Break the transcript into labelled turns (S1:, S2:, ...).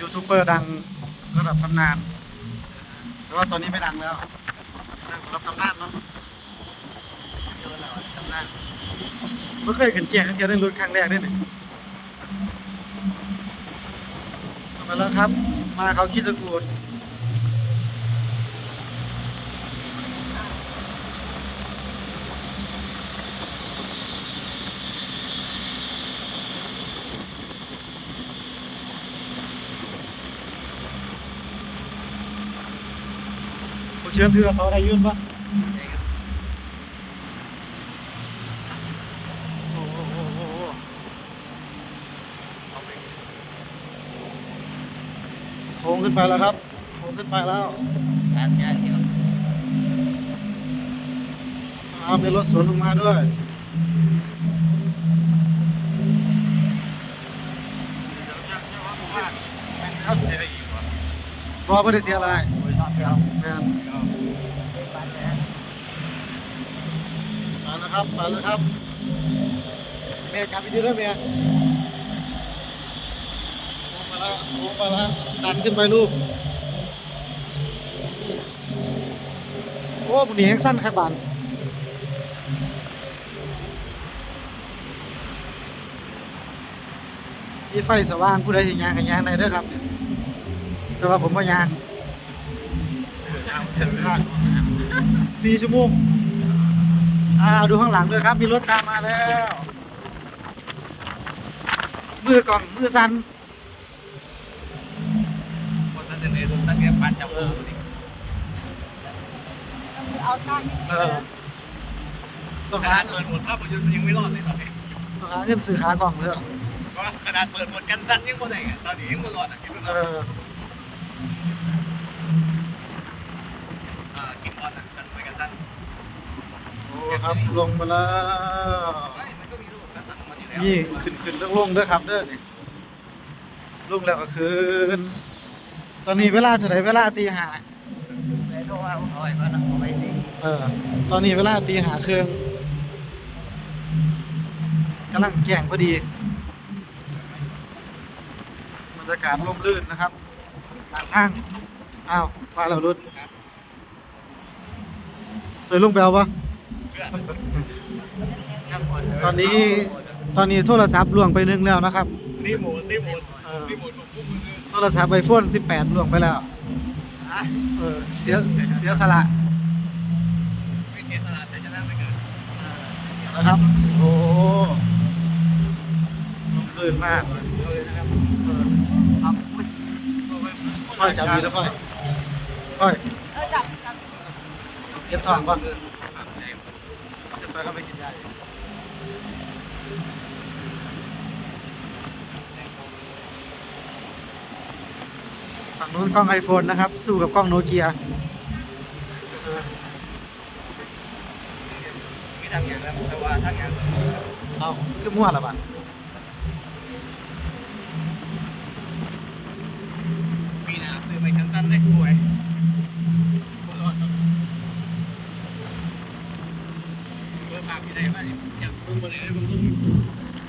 S1: ยูทูบเบอร์ดังระดับตำนานแต่ว่าตอนนี้ไม่ดังแล้วดังระดับตำนานเนาะตำนานไม่เคยขึ้นเกียร์เทียได้รุ่นครั้งแรกด้วยนี่ยมาแล้วครับ มาเขาคิดสกูล เชิญถือเขาได้ยื่นปะโค้งขึ้นไปแล้วครับโค้งขึ้นไปแล้ว
S2: การยากที่เรา
S1: เอาเป็นรถสวนลงมาด้วย
S2: เข้าใจได้อีกว่า
S1: พอไม่ได้เสียอะไร
S2: โอ้ยรอบเดียว
S1: งาน
S2: บ้านแหละ
S1: มาแล้ว ครับมาแล้วครับเมย์จับไปดีด้วยเมย์ลงมาแล้วลงมาแล้วดันขึ้นไปลูกโอ้บุญนี้แห้งสั้นครับบานมีไฟสว่างผู้ใดสิยางกันยางได้เด้อครับ แต่ว่าผมว่ายาง
S2: ยาวเสียเวลา
S1: สี่ชั่วโมง อ่าดูข้างหลังด้วยครับ มีรถตามมาแล้ว มือกล่องมือสั่น
S2: คนสันเดย์ตัวสันแกปันจับเออ
S3: ก็คือเอาตั้ง
S1: เออต้อง
S2: ข
S1: หา
S2: นาดเปิดหมดภาพยนตร์มันยังไม่รอดเลยตอนนี้
S1: ต้องหาเงินซื้อขากล่องเลย
S2: ว่าขนาดเปิดหมดกันสั้นยังไม่ได้ตอนนี้ยังไม่รอดอะคิด
S1: เอ
S2: ว่า
S1: อ
S2: อ่ากินออนอะกันไปกันสั้น
S1: ครับ ลงมาแล้ว
S2: มันก็มีรูปกันสั้นมาอยู่แล้ว
S1: นี่ขึ้นขึ้นลงลงด้อครับเด้อนี่ลงแล้วก็คืนตอนนี้เวลาเท่าไหร่เวลาตีห้า
S2: เออ
S1: ตอนนี้เวลาตีหาเครื่องกำลังแก่งพอดีบรรยากาศร่มรื่นนะครับทางทางอ้าวมาแล้วรุดเคยลงไปเอาปะ ตอนนี้ตอนนี้โทรศัพท์ล่วงไปหนึงแล้วนะครับ
S2: นี่หมูนี่หมูนี่หมูถูกปุ๊บมือ
S1: โทรศัพท์ไอโฟน18ล่วงไปแล้ว
S2: อะ
S1: เออเสียเสียสละ
S2: ไม่เสียสละใช้ชนะไม่เกิน
S1: เออนะครับ โอ้ร่มรื่นมากเลย
S2: เลยนะครับ
S1: เออ
S2: ครับ
S1: พ่อยจับดีแล้วพ่อยพ่อย
S3: เออจับจับ
S1: เก็บทองป่ะ
S2: เไป
S1: ก็ไปกินยาฝั่งนู้นกล้องไอโฟนนะครับ สู้กับกล้องโนเกีย
S2: มีทางอย่างแล้วแต่ว่าทางอย่าง
S1: เอาคือมั่วละบัด
S2: มี 啊，对对对，像昆仑这种东西。